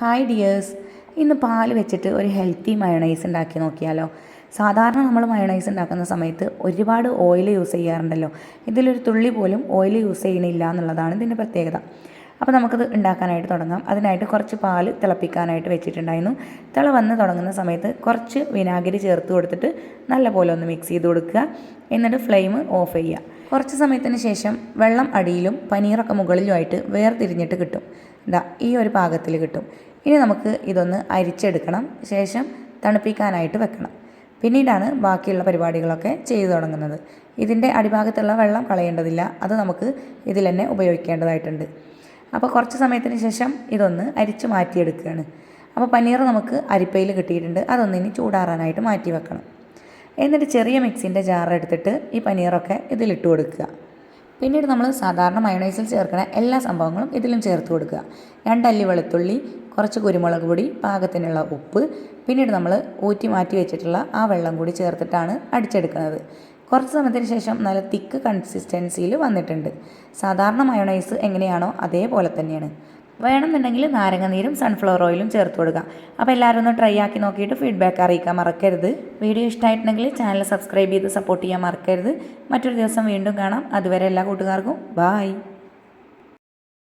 Hi dears ഇന്ന് പാൽ വെച്ചിട്ട് ഒരു ഹെൽത്തി മയണൈസ് ഉണ്ടാക്കി നോക്കിയാലോ? സാധാരണ നമ്മൾ മയണൈസ് ഉണ്ടാക്കുന്ന സമയത്ത് ഒരുപാട് ഓയിൽ യൂസ് ചെയ്യാറുണ്ടല്ലോ. ഇതിലൊരു തുള്ളി പോലും ഓയിൽ യൂസ് ചെയ്യണില്ല എന്നുള്ളതാണ് ഇതിന്റെ പ്രത്യേകത. അപ്പോൾ നമുക്കത് ഉണ്ടാക്കാനായിട്ട് തുടങ്ങാം. അതിനായിട്ട് കുറച്ച് പാൽ തിളപ്പിക്കാനായിട്ട് വെച്ചിട്ടുണ്ടായിരുന്നു. തിള വന്ന് തുടങ്ങുന്ന സമയത്ത് കുറച്ച് വിനാഗിരി ചേർത്ത് കൊടുത്തിട്ട് നല്ലപോലെ ഒന്ന് മിക്സ് ചെയ്ത് കൊടുക്കുക. എന്നിട്ട് ഫ്ലെയിം ഓഫ് ചെയ്യുക. കുറച്ച് സമയത്തിന് ശേഷം വെള്ളം അടിയിലും പനീറൊക്കെ മുകളിലുമായിട്ട് വേർതിരിഞ്ഞിട്ട് കിട്ടും. ഇതാ ഈ ഒരു പാകത്തിൽ കിട്ടും. ഇനി നമുക്ക് ഇതൊന്ന് അരിച്ചെടുക്കണം. ശേഷം തണുപ്പിക്കാനായിട്ട് വെക്കണം. പിന്നീടാണ് ബാക്കിയുള്ള പരിപാടികളൊക്കെ ചെയ്തു തുടങ്ങുന്നത്. ഇതിന്റെ അടിഭാഗത്തുള്ള വെള്ളം കളയേണ്ടതില്ല. അത് നമുക്ക് ഇതിൽ തന്നെ ഉപയോഗിക്കേണ്ടതായിട്ടുണ്ട്. അപ്പോൾ കുറച്ച് സമയത്തിന് ശേഷം ഇതൊന്ന് അരിച്ച് മാറ്റിയെടുക്കുകയാണ്. അപ്പോൾ പനീർ നമുക്ക് അരിപ്പയിൽ കിട്ടിയിട്ടുണ്ട്. അതൊന്ന് ഇനി ചൂടാറാനായിട്ട് മാറ്റി വെക്കണം. എന്നിട്ട് ചെറിയ മിക്സിന്റെ ജാർ എടുത്തിട്ട് ഈ പനീറൊക്കെ ഇതിലിട്ട് കൊടുക്കുക. പിന്നീട് നമ്മൾ സാധാരണ മയണൈസിൽ ചേർക്കുന്ന എല്ലാ സംഭവങ്ങളും ഇതിലും ചേർത്ത് കൊടുക്കുക. രണ്ടല്ലി വെളുത്തുള്ളി കുറച്ച് കുരുമുളക് പൊടി പാകത്തിനുള്ള ഉപ്പ് പിന്നീട് നമ്മൾ ഊറ്റി മാറ്റി വെച്ചിട്ടുള്ള ആ വെള്ളം കൂടി ചേർത്തിട്ടാണ് അടിച്ചെടുക്കുന്നത്. കുറച്ച് സമയത്തിന് ശേഷം നല്ല തിക്ക് കൺസിസ്റ്റൻസിയിൽ വന്നിട്ടുണ്ട്. സാധാരണ മയോണൈസ് എങ്ങനെയാണോ അതേപോലെ തന്നെയാണ്. വേണമെന്നുണ്ടെങ്കിൽ നാരങ്ങ നീരും സൺഫ്ലവർ ഓയിലും ചേർത്ത് കൊടുക്കുക അപ്പോൾ എല്ലാവരും ഒന്ന് ട്രൈ ആക്കി നോക്കിയിട്ട് ഫീഡ്ബാക്ക് അറിയിക്കാൻ മറക്കരുത്. വീഡിയോ ഇഷ്ടമായിട്ടുണ്ടെങ്കിൽ ചാനൽ സബ്സ്ക്രൈബ് ചെയ്ത് സപ്പോർട്ട് ചെയ്യാൻ മറക്കരുത്. മറ്റൊരു ദിവസം വീണ്ടും കാണാം. അതുവരെ എല്ലാ കൂട്ടുകാർക്കും ബായ്